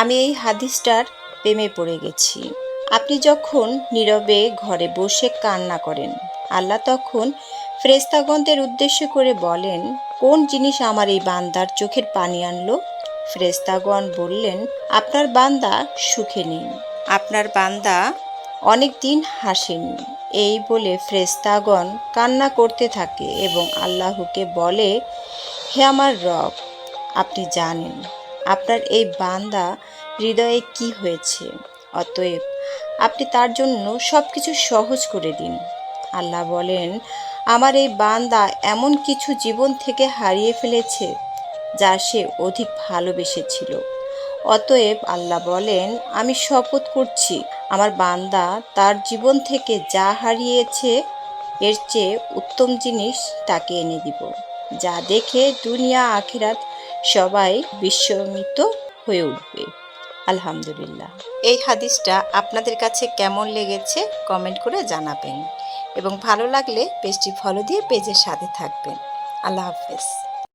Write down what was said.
আমি এই হাদিসটার প্রেমে পড়ে গেছি। আপনি যখন নীরবে ঘরে বসে কান্না করেন, আল্লাহ তখন ফ্রেস্তাগণদের উদ্দেশ্য করে বলেন, কোন জিনিস আমার এই বান্দার চোখের পানি আনলো? ফ্রেস্তাগণ বললেন, আপনার বান্দা সুখে নেই। আপনার বান্দা অনেক দিন হাসেনি। এই বলে ফ্রেস্তাগণ কান্না করতে থাকে এবং আল্লাহকে বলে, হে আমার রব, আপনি জানেন আপনার এই বান্দা হৃদয়ে কি হয়েছে? অতএব আপনি তার জন্য সব কিছু সহজ করে দিন। আল্লাহ বলেন, আমার এই বান্দা এমন কিছু জীবন থেকে হারিয়ে ফেলেছে যা সে অধিক ভালোবেসেছিল। অতএব আল্লাহ বলেন, আমি শপথ করছি, আমার বান্দা তার জীবন থেকে যা হারিয়েছে এর চেয়ে উত্তম জিনিস তাকে এনে দিব, যা দেখে দুনিয়া আখিরাত সবাই বিস্মিত হয়ে উঠবে। আলহামদুলিল্লাহ। এই হাদিসটা আপনাদের কাছে কেমন লেগেছে কমেন্ট করে জানাবেন। এবং ভালো লাগলে পেজটি ফলো দিয়ে পেজের সাথে থাকবেন। আল্লাহ হাফেজ।